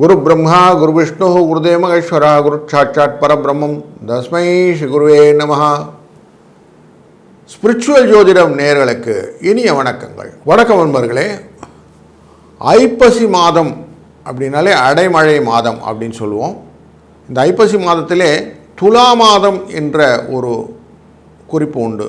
குரு பிரம்மா குரு விஷ்ணு குருதேவ மகேஸ்வரா குரு சாட்சாத் பரபிரம்மம் தஸ்மை ஸ்ரீ குருவே நமஹா ஸ்பிரிச்சுவல் ஜோதிடம் நேர்களுக்கு இனிய வணக்கங்கள். வணக்கம் நண்பர்களே. ஐப்பசி மாதம் அப்படின்னாலே அடைமழை மாதம் அப்படின்னு சொல்லுவோம். இந்த ஐப்பசி மாதத்திலே துலா மாதம் என்ற ஒரு குறிப்பு உண்டு.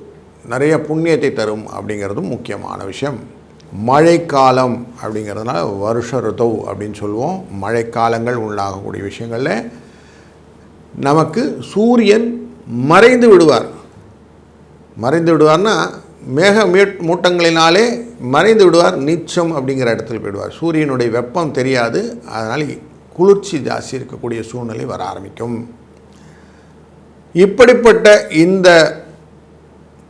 நிறைய புண்ணியத்தை தரும் அப்படிங்கிறதும் முக்கியமான விஷயம். மழைக்காலம் அப்படிங்கிறதுனால வருஷ ரிதௌ அப்படின்னு சொல்லுவோம். மழைக்காலங்கள் உள்ளாகக்கூடிய விஷயங்களில் நமக்கு சூரியன் மறைந்து விடுவார். மறைந்து விடுவார்னா மேக மூட்டங்களினாலே மறைந்து விடுவார் நீச்சம் அப்படிங்கிற இடத்துல போயிடுவார். சூரியனுடைய வெப்பம் தெரியாது அதனால் குளிர்ச்சி ஜாஸ்தி இருக்கக்கூடிய சூழ்நிலை வர ஆரம்பிக்கும். இப்படிப்பட்ட இந்த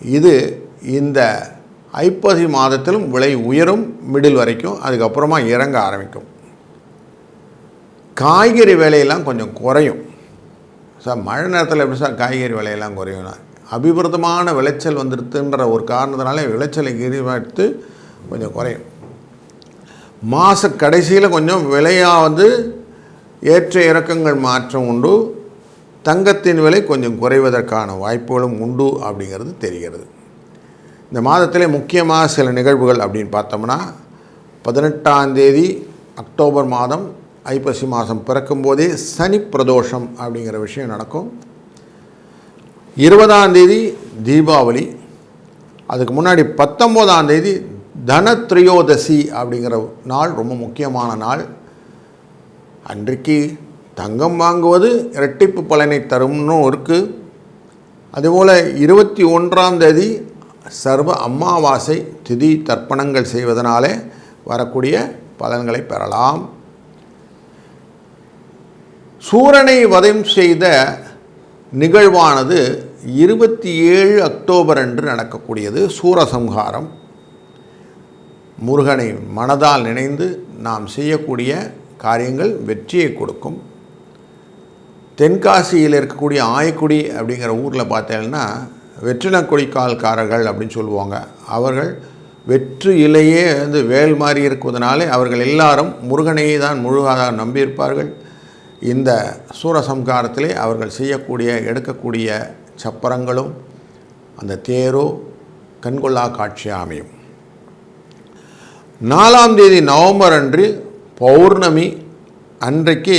இது இந்த ஐப்பசி மாதத்திலும் விலை உயரும் மிடில் வரைக்கும் அதுக்கப்புறமா இறங்க ஆரம்பிக்கும். காய்கறி விலையெல்லாம் கொஞ்சம் குறையும். சார் மழை நேரத்தில் எப்படி சார் காய்கறி விலையெல்லாம் குறையும்னா அபிவிருத்தமான விளைச்சல் வந்துடுதுன்ற ஒரு காரணத்தினாலே விளைச்சலை எடுத்து கொஞ்சம் குறையும். மாத கடைசியில் கொஞ்சம் விலையாக வந்து ஏற்ற இறக்கங்கள் மாற்றம் உண்டு. தங்கத்தின் விலை கொஞ்சம் குறைவதற்கான வாய்ப்புகளும் உண்டு அப்படிங்கிறது தெரிகிறது. இந்த மாதத்திலே முக்கியமாக சில நிகழ்வுகள் அப்படின்னு பார்த்தோம்னா பதினெட்டாம் தேதி அக்டோபர் மாதம் ஐப்பசி மாதம் பிறக்கும்போதே சனி பிரதோஷம் அப்படிங்கிற விஷயம் நடக்கும். இருபதாம் தேதி தீபாவளி அதுக்கு முன்னாடி பத்தொம்போதாம் தேதி தனத்ரியோதசி அப்படிங்கிற நாள் ரொம்ப முக்கியமான நாள். அன்றைக்கு தங்கம் வாங்குவது இரட்டிப்பு பலனை தரும்னு இருக்குது அதுபோல் இருபத்தி ஒன்றாம் தேதி சர்வ அமாவாசை திதி தர்ப்பணங்கள் செய்வதனாலே வரக்கூடிய பலன்களை பெறலாம். சூரனை வதம் செய்த நிகழ்வானது இருபத்தி ஏழு அக்டோபர் அன்று நடக்கக்கூடியது. சூரசம்ஹாரம். முருகனை மனதால் நினைந்து நாம் செய்யக்கூடிய காரியங்கள் வெற்றியை கொடுக்கும். தென்காசியில் இருக்கக்கூடிய ஆயக்குடி அப்படிங்கிற ஊரில் பார்த்தீங்கன்னா வெற்றின கொடிக்கால்காரர்கள் அப்படின்னு சொல்லுவாங்க. அவர்கள் வெற்று இலையே வந்து வேல் மாறி இருக்குவதனாலே அவர்கள் எல்லாரும் முருகனையே தான் முழுவதாக நம்பியிருப்பார்கள். இந்த சூரசம்காரத்திலே அவர்கள் செய்யக்கூடிய எடுக்கக்கூடிய சப்பரங்களும் அந்த தேரோ கண்கொள்ளா காட்சியாக அமையும். நாலாம் தேதி நவம்பர் அன்று பௌர்ணமி அன்றைக்கு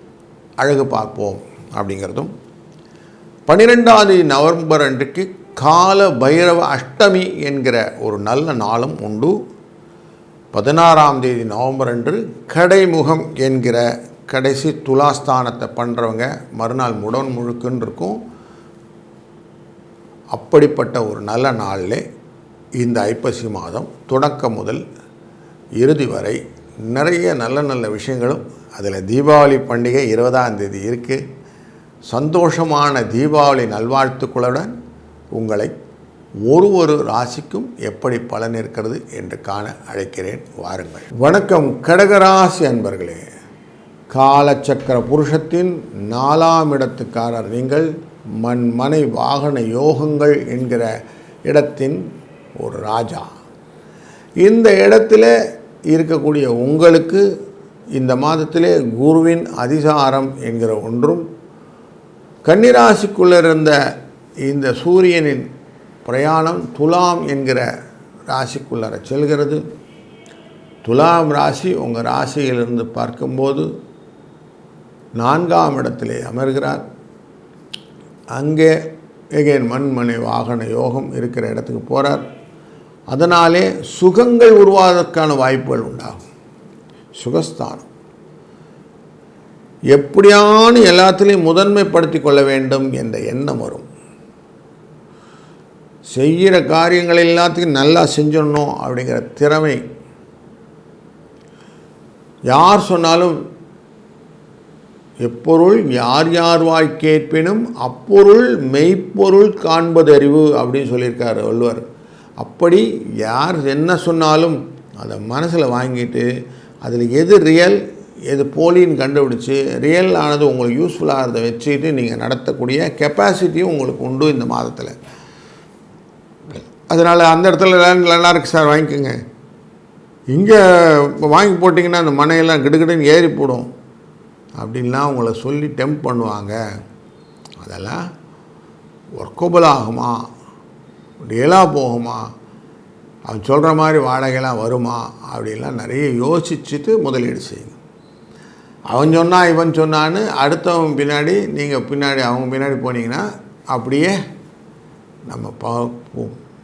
அழகு பார்ப்போம் அப்படிங்கிறதும். பன்னிரெண்டாவது நவம்பர் அன்றைக்கு கால பைரவ அஷ்டமி என்கிற ஒரு நல்ல நாளும் உண்டு. பதினாறாம் தேதி நவம்பர் அன்று கடைமுகம் என்கிற கடைசி துலாஸ்தானத்தை பண்ணுறவங்க மறுநாள் முடன் முழுக்குன்னு இருக்கும். அப்படிப்பட்ட ஒரு நல்ல நாளில் இந்த ஐப்பசி மாதம் தொடக்கம் முதல் இறுதி வரை நிறைய நல்ல நல்ல விஷயங்களும் அதில் தீபாவளி பண்டிகை இருபதாம் தேதி இருக்குது சந்தோஷமான தீபாவளி நல்வாழ்த்துக்களுடன் உங்களை ஒரு ஒரு ராசிக்கும் எப்படி பலன் இருக்கிறது என்று காண அழைக்கிறேன். வாருங்கள். வணக்கம் கடகராசி அன்பர்களே. காலச்சக்கர புருஷத்தின் நாலாம் இடத்துக்காரர் நீங்கள் மண் மனை வாகன யோகங்கள் என்கிற இடத்தின் ஒரு ராஜா. இந்த இடத்துல இருக்கக்கூடிய உங்களுக்கு இந்த மாதத்திலே குருவின் அதிசாரம் என்கிற ஒன்றும் கன்னிராசிக்குள்ளே இருந்த இந்த சூரியனின் பிரயாணம் துலாம் என்கிற ராசிக்குள்ளர செல்கிறது. துலாம் ராசி உங்கள் ராசியிலிருந்து பார்க்கும்போது நான்காம் இடத்திலே அமர்கிறார். அங்கே எகேன் மண்மனை வாகன யோகம் இருக்கிற இடத்துக்கு போகிறார் அதனாலே சுகங்கள் உருவாவதற்கான வாய்ப்புகள் உண்டாகும். சுகஸ்தானம். எப்படியான எல்லாத்துலேயும் முதன்மைப்படுத்தி கொள்ள வேண்டும் என்ற எண்ணம் வரும். செய்கிற காரியங்கள் எல்லாத்தையும் நல்லா செஞ்சிடணும் அப்படிங்கிற திறமை. யார் சொன்னாலும் எப்பொருள் யார் யார் வாய் கேட்பினும் அப்பொருள் மெய்ப்பொருள் காண்பதறிவு அப்படின்னு சொல்லியிருக்கார் வள்ளுவர். அப்படி யார் என்ன சொன்னாலும் அதை மனசில் வாங்கிட்டு அதில் எது ரியல் எது போலின்னு கண்டுபிடிச்சி ரியல் ஆனது உங்களுக்கு யூஸ்ஃபுல்லாகிறத வச்சுட்டு நீங்கள் நடத்தக்கூடிய கெப்பாசிட்டியும் உங்களுக்கு உண்டு இந்த மாதத்தில். அதனால் அந்த இடத்துல லேண்ட் நல்லா இருக்குது சார் வாங்கிக்கோங்க. இங்கே வாங்கி போட்டிங்கன்னா அந்த மனையெல்லாம் கிடுகிடுன்னு ஏறி போடும். அப்படின்லாம் உங்களை சொல்லி டெம்ப் பண்ணுவாங்க. அதெல்லாம் ஒர்க்கபுள் ஆகுமா? டேலாக போகுமா? அவன் சொல்கிற மாதிரி வாடகைலாம் வருமா அப்படின்லாம் நிறைய யோசிச்சுட்டு முதலீடு செய்யுங்க அவன் சொன்னால் இவன் சொன்னான்னு அடுத்தவன் பின்னாடி நீங்கள் பின்னாடி அவங்க பின்னாடி போனீங்கன்னா அப்படியே நம்ம போ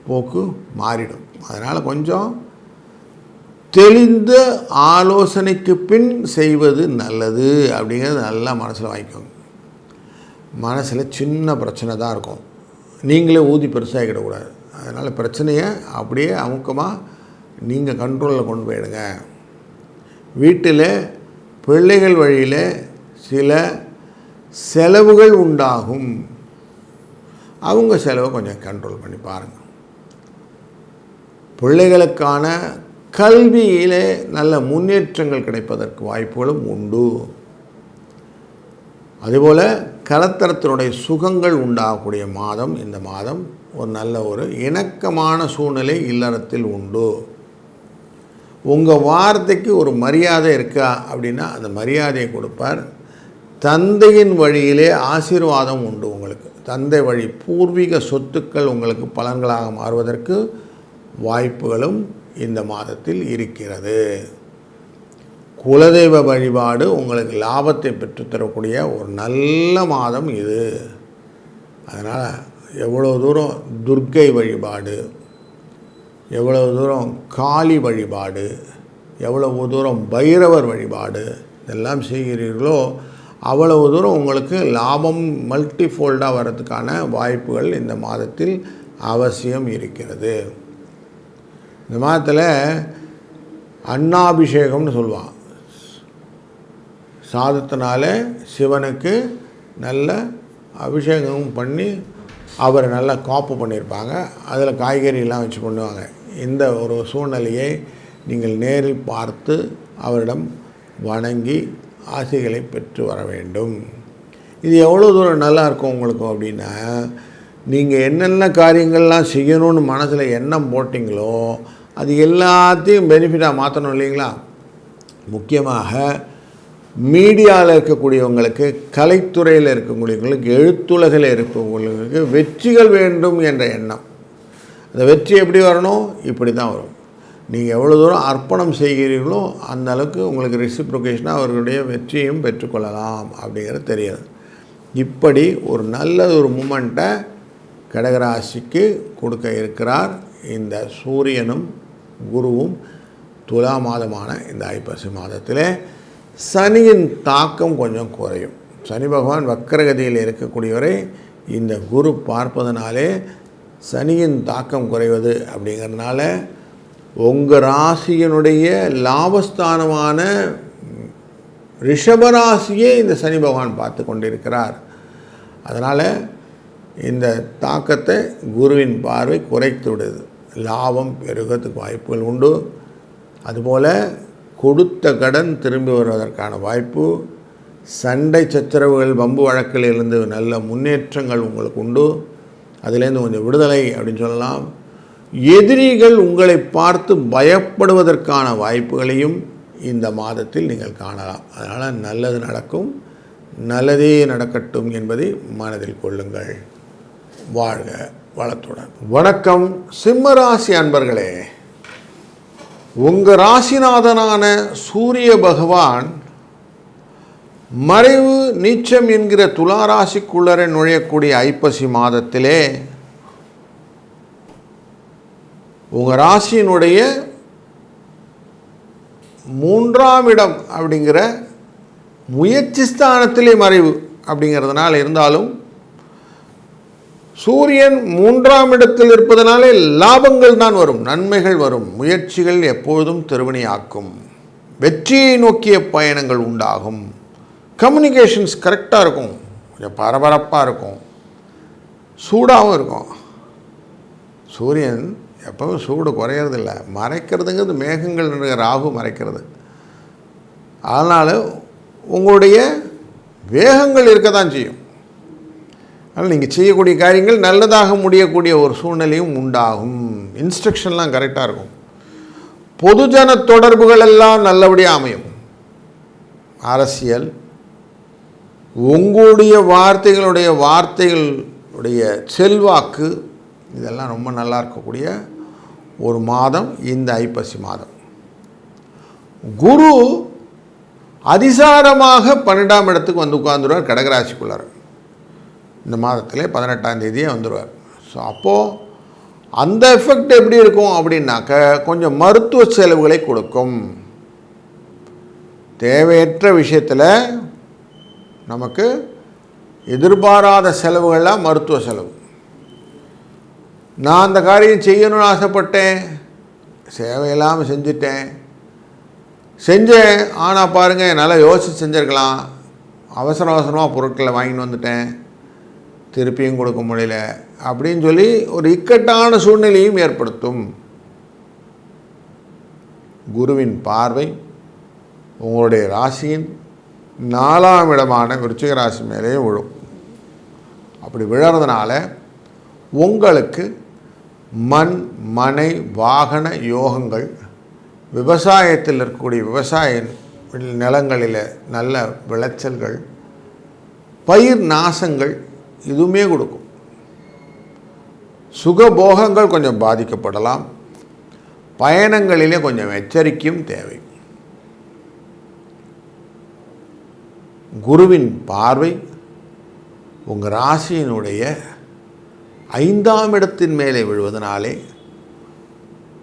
போக்கு மாறிடும். அதனால் கொஞ்சம் தெளிந்த ஆலோசனைக்கு பின் செய்வது நல்லது அப்படிங்கிறது நல்லா மனசில் வாங்கிக்கோங்க. மனசில் சின்ன பிரச்சனை தான் இருக்கும். நீங்களே ஊதி பெருசாகிடக்கூடாது. அதனால் பிரச்சனையை அப்படியே அமுக்கமாக நீங்கள் கண்ட்ரோலில் கொண்டு போயிடுங்க. வீட்டில் பிள்ளைகள் வழியில் சில செலவுகள் உண்டாகும். அவங்க செலவை கொஞ்சம் கண்ட்ரோல் பண்ணி பாருங்கள் பிள்ளைகளுக்கான கல்வியிலே நல்ல முன்னேற்றங்கள் கிடைப்பதற்கு வாய்ப்புகளும் உண்டு. அதுபோல் கலத்தரத்தினுடைய சுகங்கள் உண்டாகக்கூடிய மாதம் இந்த மாதம் ஒரு நல்ல ஒரு இணக்கமான சூழ்நிலை இல்லறத்தில் உண்டு. உங்கள் வார்த்தைக்கு ஒரு மரியாதை இருக்கா அப்படின்னா அந்த மரியாதையை கொடுப்பார். தந்தையின் வழியிலே ஆசீர்வாதம் உண்டு உங்களுக்கு. தந்தை வழி பூர்வீக சொத்துக்கள் உங்களுக்கு பலன்களாக மாறுவதற்கு வாய்ப்புகளும் இந்த மாதத்தில் இருக்கிறது. குலதெய்வ வழிபாடு உங்களுக்கு லாபத்தை பெற்றுத்தரக்கூடிய ஒரு நல்ல மாதம் இது. அதனால் எவ்வளோ தூரம் துர்க்கை வழிபாடு எவ்வளவு தூரம் காளி வழிபாடு எவ்வளவு தூரம் பைரவர் வழிபாடு இதெல்லாம் செய்கிறீர்களோ அவ்வளவு தூரம் உங்களுக்கு லாபம் மல்டிஃபோல்டாக வர்றதுக்கான வாய்ப்புகள் இந்த மாதத்தில் அவசியம் இருக்கிறது. இந்த மாதத்தில் அன்னாபிஷேகம்னு சொல்லுவான். சாதத்தினால சிவனுக்கு நல்ல அபிஷேகம் பண்ணி அவரை நல்லா காப்பு பண்ணியிருப்பாங்க. அதில் காய்கறியெல்லாம் வச்சு பண்ணுவாங்க. இந்த ஒரு சூழ்நிலையை நீங்கள் நேரில் பார்த்து அவரிடம் வணங்கி ஆசைகளை பெற்று வர வேண்டும். இது எவ்வளோ தூரம் நல்லா இருக்கும் உங்களுக்கு அப்படின்னா நீங்கள் என்னென்ன காரியங்கள்லாம் செய்யணும்னு மனசில் எண்ணம் போட்டிங்களோ அது எல்லாத்தையும் பெனிஃபிட்டாக மாற்றணும் இல்லைங்களா? முக்கியமாக மீடியாவில் இருக்கக்கூடியவங்களுக்கு கலைத்துறையில் இருக்கக்கூடியவங்களுக்கு எழுத்துலகில் இருக்கக்கூடியவங்களுக்கு வெற்றிகள் வேண்டும் என்ற எண்ணம். அந்த வெற்றி எப்படி வரணும்? இப்படி தான் வரும். நீங்கள் எவ்வளோ தூரம் அர்ப்பணம் செய்கிறீர்களோ அந்த அளவுக்கு உங்களுக்கு ரெசிப்ரோகேஷனாக அவர்களுடைய வெற்றியும் பெற்றுக்கொள்ளலாம் அப்படிங்கிறது தெரியாது. இப்படி ஒரு நல்ல ஒரு மூமெண்ட்டை கடகராசிக்கு கொடுக்க இருக்கிறார் இந்த சூரியனும் குருவும் துலா மாதமான இந்த ஐப்பசி மாதத்தில். சனியின் தாக்கம் கொஞ்சம் குறையும். சனி பகவான் வக்கரகதியில் இருக்கக்கூடியவரை இந்த குரு பார்ப்பதனாலே சனியின் தாக்கம் குறைவது அப்படிங்கிறதுனால உங்கள் ராசியினுடைய லாபஸ்தானமான ரிஷபராசியே இந்த சனி பகவான் பார்த்து கொண்டிருக்கிறார். அதனால் இந்த தாக்கத்தை குருவின் பார்வை குறைத்து விடுது. லாபம் பெருகிறதுக்கு வாய்ப்புகள் உண்டு. அதுபோல் கொடுத்த கடன் திரும்பி வருவதற்கான வாய்ப்பு சண்டை சச்சரவுகள் வம்பு வழக்கிலிருந்து நல்ல முன்னேற்றங்கள் உங்களுக்கு உண்டு. அதிலேருந்து கொஞ்சம் விடுதலை அப்படின்னு சொல்லலாம். எதிரிகள் உங்களை பார்த்து பயப்படுவதற்கான வாய்ப்புகளையும் இந்த மாதத்தில் நீங்கள் காணலாம். அதனால் நல்லது நடக்கும். நல்லதே நடக்கட்டும் என்பதை மனதில் கொள்ளுங்கள். வாழ்க வளத்துடன். வணக்கம். சிம்மராசி அன்பர்களே. உங்கள் ராசிநாதனான சூரிய பகவான் மறைவு நீச்சம் என்கிற துளாராசிக்குள்ளரை நுழையக்கூடிய ஐப்பசி மாதத்திலே உங்கள் ராசியினுடைய மூன்றாம் இடம் அப்படிங்கிற முயற்சி ஸ்தானத்திலே மறைவு அப்படிங்கிறதுனால இருந்தாலும் சூரியன் மூன்றாம் இடத்தில் இருப்பதனாலே லாபங்கள் தான் வரும் நன்மைகள் வரும் முயற்சிகள் எப்பொழுதும் திருவினையாக்கும் வெற்றியை நோக்கிய பயணங்கள் உண்டாகும். கம்யூனிகேஷன்ஸ் கரெக்டாக இருக்கும் கொஞ்சம் பரபரப்பாக இருக்கும். சூடாகவும் இருக்கும். சூரியன் எப்பவும் சூடு குறையறதில்ல மறைக்கிறதுங்கிறது மேகங்கள் நிறைய ராகு மறைக்கிறது. அதனால் உங்களுடைய வேகங்கள் இருக்க தான் செய்யும். அதனால் நீங்கள் செய்யக்கூடிய காரியங்கள் நல்லதாக முடியக்கூடிய ஒரு சூழ்நிலையும் உண்டாகும். இன்ஸ்ட்ரக்ஷன்லாம் கரெக்டாக இருக்கும். பொதுஜன தொடர்புகள் எல்லாம் நல்லபடியாக அமையும். அரசியல் உங்களுடைய வார்த்தைகளுடைய வார்த்தைகளுடைய செல்வாக்கு இதெல்லாம் ரொம்ப நல்லா இருக்கக்கூடிய ஒரு மாதம் இந்த ஐப்பசி மாதம். குரு அதிசாரமாக பன்னெண்டாம் இடத்துக்கு வந்து உட்கார்ந்துருவார் கடகராசிக்குள்ளார். இந்த மாதத்திலே பதினெட்டாம் தேதியே வந்துடுவார் ஸோ அப்போது அந்த எஃபெக்ட் எப்படி இருக்கும் அப்படின்னாக்க கொஞ்சம் மருத்துவ செலவுகளை கொடுக்கும். தேவையற்ற விஷயத்தில் நமக்கு எதிர்பாராத செலவுகள்லாம் மருத்துவ செலவு. நான் அந்த காரியம் செய்யணும்னு ஆசைப்பட்டேன். சேவையில்லாமல் செஞ்சுட்டேன். செஞ்சேன். ஆனால் பாருங்கள் நல்லா யோசித்து செஞ்சுருக்கலாம். அவசர அவசரமாக பொருட்களை வாங்கிட்டு வந்துட்டேன். திருப்பியும் கொடுக்க முடியல அப்படின்னு சொல்லி ஒரு இக்கட்டான சூழ்நிலையும் ஏற்படுத்தும். குருவின் பார்வை உங்களுடைய ராசியின் நாலாம் இடமான விருச்சிக ராசி மேலேயும் விழும். அப்படி விழறதுனால உங்களுக்கு மண் மனை வாகன யோகங்கள் விவசாயத்தில் இருக்கக்கூடிய விவசாய நிலங்களில் நல்ல விளைச்சல்கள் பயிர் நாசங்கள் இதுவுமே கொடுக்கும். சுகபோகங்கள் கொஞ்சம் பாதிக்கப்படலாம். பயணங்களிலே கொஞ்சம் எச்சரிக்கையும் தேவை. குருவின் பார்வை உங்கள் ராசியினுடைய ஐந்தாம் இடத்தின் மேலே விழுவதனாலே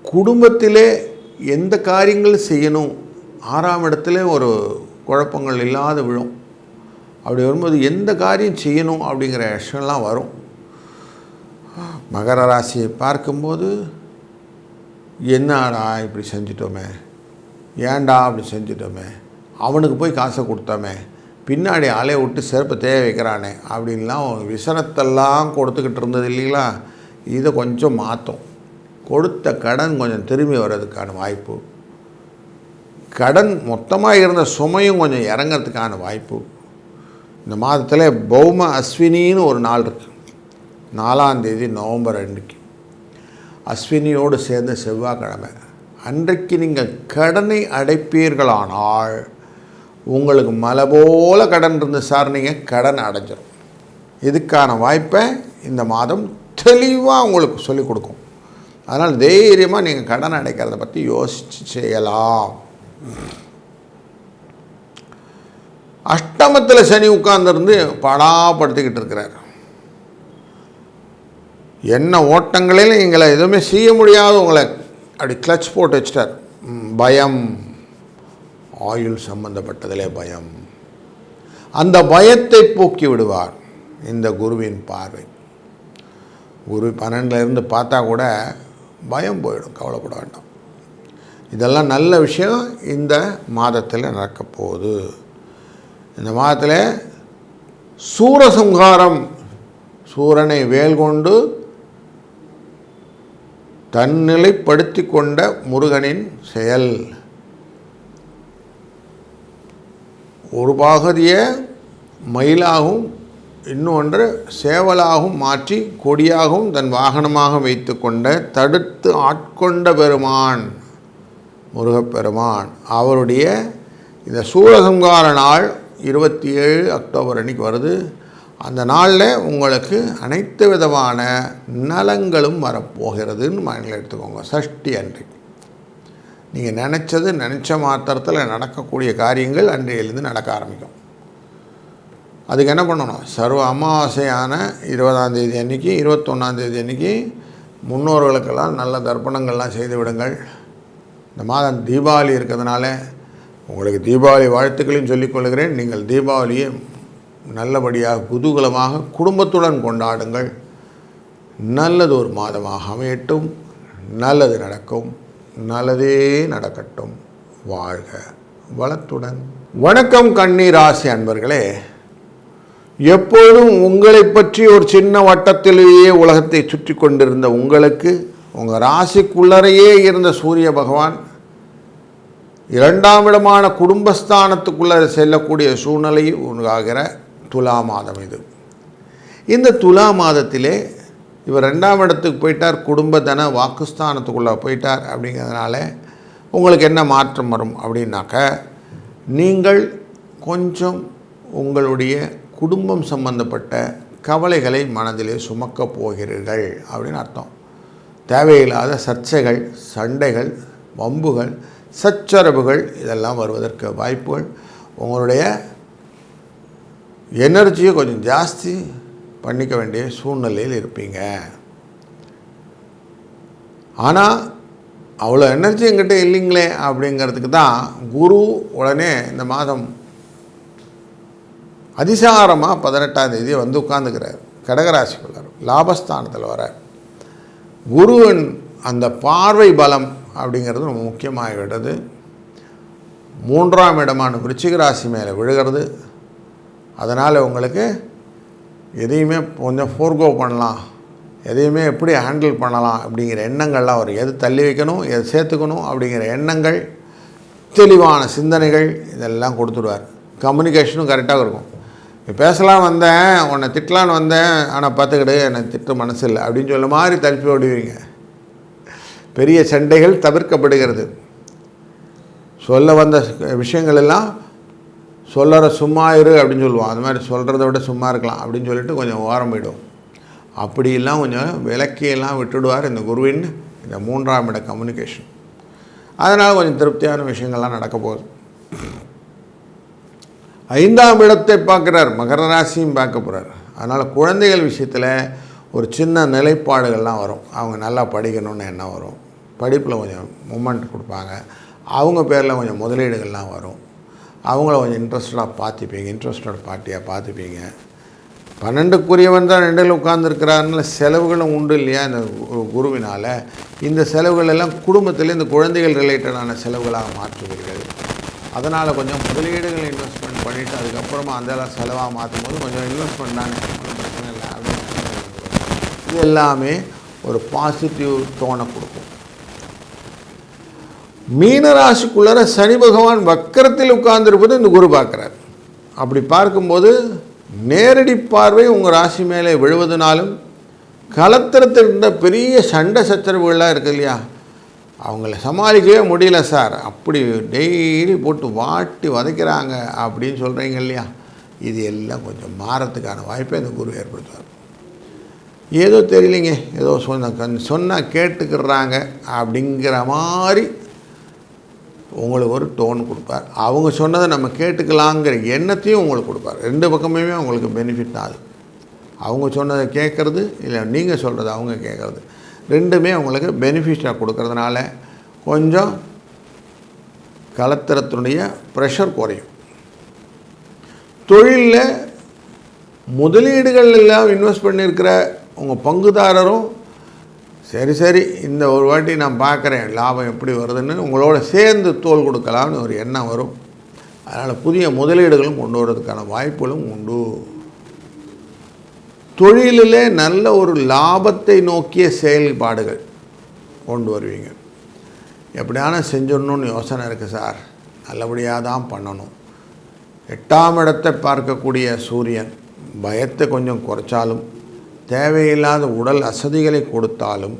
குடும்பத்திலே எந்த காரியங்கள் செய்யணும் ஆறாம் இடத்துல ஒரு குழப்பங்கள் இல்லாத விழும். அப்படி வரும்போது எந்த காரியம் செய்யணும் அப்படிங்கிற விஷயம்லாம் வரும். மகர ராசியை பார்க்கும்போது என்னடா இப்படி செஞ்சிட்டோமே? ஏன்டா அப்படி செஞ்சிட்டோமே? அவனுக்கு போய் காசை கொடுத்தோமே? பின்னாடி அலைய விட்டு செருப்பை தேவை வைக்கிறானே? அப்படின்லாம் விசனத்தெல்லாம் கொடுத்துக்கிட்டு இருந்தது இல்லைங்களா? இதை கொஞ்சம் மாற்றும் கொடுத்த கடன் கொஞ்சம் திரும்பி வர்றதுக்கான வாய்ப்பு. கடன் மொத்தமாக இருந்த சுமையும் கொஞ்சம் இறங்கிறதுக்கான வாய்ப்பு. இந்த மாதத்தில் பௌம அஸ்வினின்னு ஒரு நாள் இருக்குது நாலாந்தேதி நவம்பர் அன்றைக்கு. அஸ்வினியோடு சேர்ந்த செவ்வாய்க்கிழமை. அன்றைக்கு நீங்கள் கடனை அடைப்பீர்களானால் உங்களுக்கு மலை போல கடன் இருந்து சார் நீங்கள் கடன் அடைஞ்சிடும் இதுக்கான வாய்ப்பை இந்த மாதம் தெளிவாக உங்களுக்கு சொல்லிக் கொடுக்கும். அதனால் தைரியமாக நீங்கள் கடன் அடைக்கிறத பற்றி யோசித்து செய்யலாம். அஷ்டமத்தில் சனி உட்கார்ந்துருந்து படாப்படுத்திக்கிட்டு இருக்கிறார். என்ன ஓட்டங்களில் எங்களை எதுவுமே செய்ய முடியாத உங்களை அப்படி கிளச் போட்டு வச்சிட்டார். பயம். ஆயுள் சம்பந்தப்பட்டதிலே பயம். அந்த பயத்தை போக்கி விடுவார் இந்த குருவின் பார்வை. குரு பன்னெண்டுல இருந்து பார்த்தா கூட பயம் போயிடும் கவலைப்பட வேண்டாம். இதெல்லாம் நல்ல விஷயம் இந்த மாதத்தில் நடக்கப் போகுது இந்த மாதத்தில் சூரசம்ஹாரம். சூரனை வேல் கொண்டு தன்னிலைப்படுத்தி கொண்ட முருகனின் செயல். ஒரு பாகதியை மயிலாகவும் இன்னொன்று சேவலாகவும் மாற்றி கொடியாகவும் தன் வாகனமாக வைத்து கொண்ட தடுத்து ஆட்கொண்ட பெருமான் முருகப்பெருமான். அவருடைய இந்த சூரசங்கார நாள் இருபத்தி ஏழு அக்டோபர் அன்னைக்கு வருது. அந்த நாளில் உங்களுக்கு அனைத்து விதமான நலங்களும் வரப்போகிறதுன்னு மனதில் எடுத்துக்கோங்க. சஷ்டி அன்றை. நீங்கள் நினச்சது நினச்ச மாத்திரத்தில் நடக்கக்கூடிய காரியங்கள் அன்றையிலேருந்து நடக்க ஆரம்பிக்கும். அதுக்கு என்ன பண்ணணும்? சர்வ அமாவாசையான இருபதாந்தேதி அன்றைக்கி இருபத்தொன்னாந்தேதி அன்றைக்கி முன்னோர்களுக்கெல்லாம் நல்ல தர்ப்பணங்கள்லாம் செய்து விடுங்கள். இந்த மாதம் தீபாவளி இருக்கிறதுனால உங்களுக்கு தீபாவளி வாழ்த்துக்களையும் சொல்லிக்கொள்கிறேன் நீங்கள் தீபாவளியை நல்லபடியாக குதூகலமாக குடும்பத்துடன் கொண்டாடுங்கள். நல்லது ஒரு மாதமாக அமையட்டும். நல்லது நடக்கும். நல்லதே நடக்கட்டும். வாழ்க வளத்துடன். வணக்கம் கண்ணீராசி அன்பர்களே. எப்பொழுதும் உங்களை பற்றி ஒரு சின்ன வட்டத்திலேயே உலகத்தை சுற்றி கொண்டிருந்த உங்களுக்கு உங்கள் ராசிக்குள்ளரையே இருந்த சூரிய பகவான் இரண்டாம் இடமான குடும்பஸ்தானத்துக்குள்ளே செல்லக்கூடிய சூழ்நிலை உண்டாகிற துலா மாதம் இது. இந்த துலா மாதத்திலே இவர் ரெண்டாம் இடத்துக்கு போயிட்டார் குடும்ப தன வாக்குஸ்தானத்துக்குள்ளே போயிட்டார் அப்படிங்கிறதுனால உங்களுக்கு என்ன மாற்றம் வரும் அப்படின்னாக்க நீங்கள் கொஞ்சம் உங்களுடைய குடும்பம் சம்பந்தப்பட்ட கவலைகளை மனதிலே சுமக்கப் போகிறீர்கள் அப்படின்னு அர்த்தம். தேவையில்லாத சர்ச்சைகள் சண்டைகள் வம்புகள் சச்சரவுகள் இதெல்லாம் வருவதற்கு வாய்ப்புகள். உங்களுடைய எனர்ஜியை கொஞ்சம் ஜாஸ்தி பண்ணிக்க வேண்டிய சூழ்நிலையில் இருப்பீங்க. ஆனால் அவ்வளோ எனர்ஜி என்கிட்ட இல்லைங்களே அப்படிங்கிறதுக்கு தான் குரு உடனே இந்த மாதம் அதிசாரமாக பதினெட்டாம் தேதி வந்து உட்காந்துக்கிறார் கடகராசிக்குள்ளார் லாபஸ்தானத்தில் வர குருவின் அந்த பார்வை பலம் அப்படிங்கிறது ரொம்ப முக்கியமாக விடுது மூன்றாம் இடமான விருச்சிக ராசி மேலே விழுகிறது. அதனால் உங்களுக்கு எதையுமே கொஞ்சம் ஃபோர்கோ பண்ணலாம். எதையுமே எப்படி ஹேண்டில் பண்ணலாம் அப்படிங்கிற எண்ணங்கள்லாம் வரும். எது தள்ளி வைக்கணும் எது சேர்த்துக்கணும் அப்படிங்கிற எண்ணங்கள் தெளிவான சிந்தனைகள் இதெல்லாம் கொடுத்துடுவார். கம்யூனிகேஷனும் கரெக்டாக இருக்கும். இப்போ பேசலாம் வந்தேன் உன்னை திட்டலான்னு வந்தேன் ஆனால் பார்த்துக்கிடு எனக்கு திட்ட மனசு இல்லை அப்படின்னு சொல்ல மாதிரி தழுப்பி ஓடுவீங்க பெரிய சண்டைகள் தவிர்க்கப்படுகிறது. சொல்ல வந்த விஷயங்கள் எல்லாம் சொல்லற சும்மா இரு அப்படின்னு சொல்லுவோம். அது மாதிரி சொல்கிறத விட சும்மா இருக்கலாம் அப்படின்னு சொல்லிட்டு கொஞ்சம் ஓரம் போயிடும். அப்படியெல்லாம் கொஞ்சம் விளக்கியெல்லாம் விட்டுடுவார் இந்த குருவின் இந்த மூன்றாம் இட கம்யூனிகேஷன் அதனால் கொஞ்சம் திருப்தியான விஷயங்கள்லாம் நடக்க போகுது. ஐந்தாம் இடத்தை பார்க்குறார். மகர ராசியும் பார்க்க போகிறார் அதனால் குழந்தைகள் விஷயத்தில் ஒரு சின்ன நிலைப்பாடுகள்லாம் வரும். அவங்க நல்லா படிக்கணும்னு எண்ணம் வரும். படிப்பில் கொஞ்சம் மூமெண்ட் கொடுப்பாங்க. அவங்க பேரில் கொஞ்சம் முதலீடுகள்லாம் வரும். அவங்கள கொஞ்சம் இன்ட்ரெஸ்டடாக பார்த்துப்பீங்க. இன்ட்ரெஸ்டட் பார்ட்டியாக பார்த்துப்பீங்க. பன்னெண்டுக்குரியவன் தான் ரெண்டில் உட்கார்ந்துருக்கிறாருனால செலவுகளும் உண்டு இல்லையா இந்த கு- குருவினால். இந்த செலவுகள் எல்லாம் குடும்பத்தில் இந்த குழந்தைகள் ரிலேட்டடான செலவுகளாக மாற்றுவீர்கள். அதனால் கொஞ்சம் முதலீடுகள் இன்வெஸ்ட்மெண்ட் பண்ணிவிட்டு அதுக்கப்புறமா அந்த செலவாக மாற்றும் போது கொஞ்சம் இன்வெஸ்ட்மெண்ட் தானே பிரச்சனை இல்லை அப்படின்னு இது எல்லாமே ஒரு பாசிட்டிவ் டோனை கொடுக்கும். மீனராசிக்குள்ளார சனி பகவான் வக்கரத்தில் உட்கார்ந்திருப்பது இந்த குரு பார்க்குறார். அப்படி பார்க்கும்போது நேரடி பார்வை உங்கள் ராசி மேலே விழுவதனாலும் கலத்திரத்தில் இருந்த பெரிய சண்டை சச்சரவுகள்லாம் இருக்கு இல்லையா? அவங்கள சமாளிக்கவே முடியல சார். அப்படி டெய்லி போட்டு வாட்டி வதைக்கிறாங்க அப்படின்னு சொல்கிறீங்க இல்லையா? இது எல்லாம் கொஞ்சம் மாறத்துக்கான வாய்ப்பை இந்த குரு ஏற்படுத்துவார். ஏதோ தெரியலைங்க. ஏதோ சொன்ன கண் சொன்னால் கேட்டுக்கிறாங்க அப்படிங்கிற மாதிரி உங்களுக்கு ஒரு டோன் கொடுப்பார். அவங்க சொன்னதை நம்ம கேட்டுக்கலாங்கிற எண்ணத்தையும் உங்களுக்கு கொடுப்பார். ரெண்டு பக்கமுமே உங்களுக்கு பெனிஃபிட் ஆகுது அவங்க சொன்னதை கேட்குறது இல்லை நீங்கள் சொல்கிறது அவங்க கேட்குறது. ரெண்டுமே உங்களுக்கு பெனிஃபிட்டாக கொடுக்கறதுனால கொஞ்சம் கலத்திரத்தினுடைய ப்ரெஷர் குறையும். தொழிலில் முதலீடுகள் எல்லாம் இன்வெஸ்ட் பண்ணியிருக்கிற உங்கள் பங்குதாரரும் சரி சரி இந்த ஒரு வாட்டி நான் பார்க்குறேன் லாபம் எப்படி வருதுன்னு. உங்களோட சேர்ந்து தோல் கொடுக்கலாம்னு ஒரு எண்ணம் வரும். அதனால் புதிய முதலீடுகளும் கொண்டு வர்றதுக்கான வாய்ப்புகளும் உண்டு. தொழிலிலே நல்ல ஒரு லாபத்தை நோக்கிய செயல்பாடுகள் கொண்டு வருவீங்க. எப்படியான செஞ்சிடணும்னு யோசனை இருக்குது சார். நல்லபடியாக தான் பண்ணணும். எட்டாம் இடத்தை பார்க்கக்கூடிய சூரியன் பயத்தை கொஞ்சம் குறைச்சாலும் தேவையில்லாத உடல் அசதிகளை கொடுத்தாலும்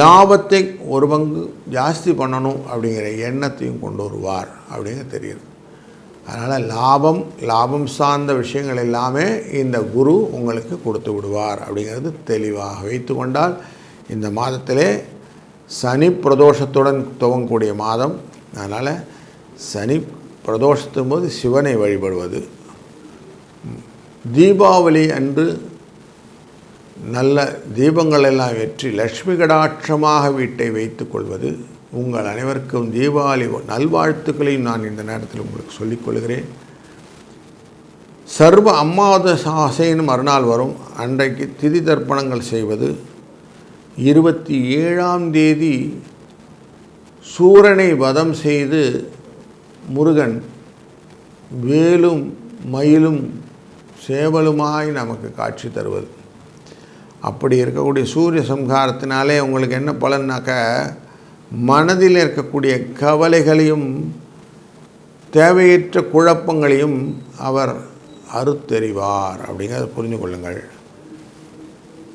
லாபத்தை ஒரு பங்கு ஜாஸ்தி பண்ணணும் அப்படிங்கிற எண்ணத்தையும் கொண்டு வருவார் அப்படின்னு தெரியுது. அதனால் லாபம் லாபம் சார்ந்த விஷயங்கள் எல்லாமே இந்த குரு உங்களுக்கு கொடுத்து விடுவார் அப்படிங்கிறது தெளிவாக வைத்து கொண்டால் இந்த மாதத்திலே சனி பிரதோஷத்துடன் துவங்கக்கூடிய மாதம். அதனால் சனி பிரதோஷத்தின் போது சிவனை வழிபடுவது. தீபாவளி அன்று நல்ல தீபங்களெல்லாம் வெற்றி லட்சுமி லக்ஷ்மி கடாட்சமாக வீட்டை வைத்துக் கொள்வது உங்கள் அனைவருக்கும் தீபாவளி நல்வாழ்த்துக்களையும் நான் இந்த நேரத்தில் உங்களுக்கு சொல்லிக் கொள்கிறேன். சர்வ அமாவாசைன்னு மறுநாள் வரும். அன்றைக்கு திதி தர்ப்பணங்கள் செய்வது இருபத்தி ஏழாம் தேதி சூரனை வதம் செய்து முருகன் வேலும் மயிலும் சேவலுமாய் நமக்கு காட்சி தருவது. அப்படி இருக்கக்கூடிய சூரிய சம்ஹாரத்தினாலே உங்களுக்கு என்ன பலன்னாக்க மனதில் இருக்கக்கூடிய கவலைகளையும் தேவையற்ற குழப்பங்களையும் அவர் அறுத்தெறிவார். அப்படிங்கிறத புரிஞ்சு கொள்ளுங்கள்.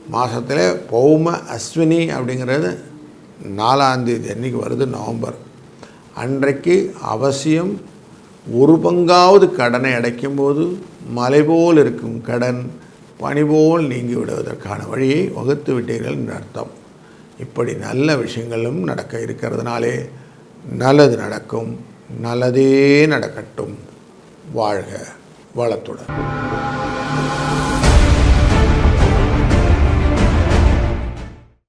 மாதத்தில் பௌம அஸ்வினி அப்படிங்கிறது நாலாந்தேதி அன்றைக்கி வருது நவம்பர். அன்றைக்கு அவசியம் ஒரு பங்காவது கடனை அடைக்கும்போது மலை போல் இருக்கும் கடன் பணிபோல் நீங்கி விடுவதற்கான வழியை வகுத்து விட்டீர்கள் என்று அர்த்தம். இப்படி நல்ல விஷயங்களும் நடக்க இருக்கிறதுனாலே நல்லது நடக்கும் நல்லதே நடக்கட்டும். வாழ்க வளத்துடன்.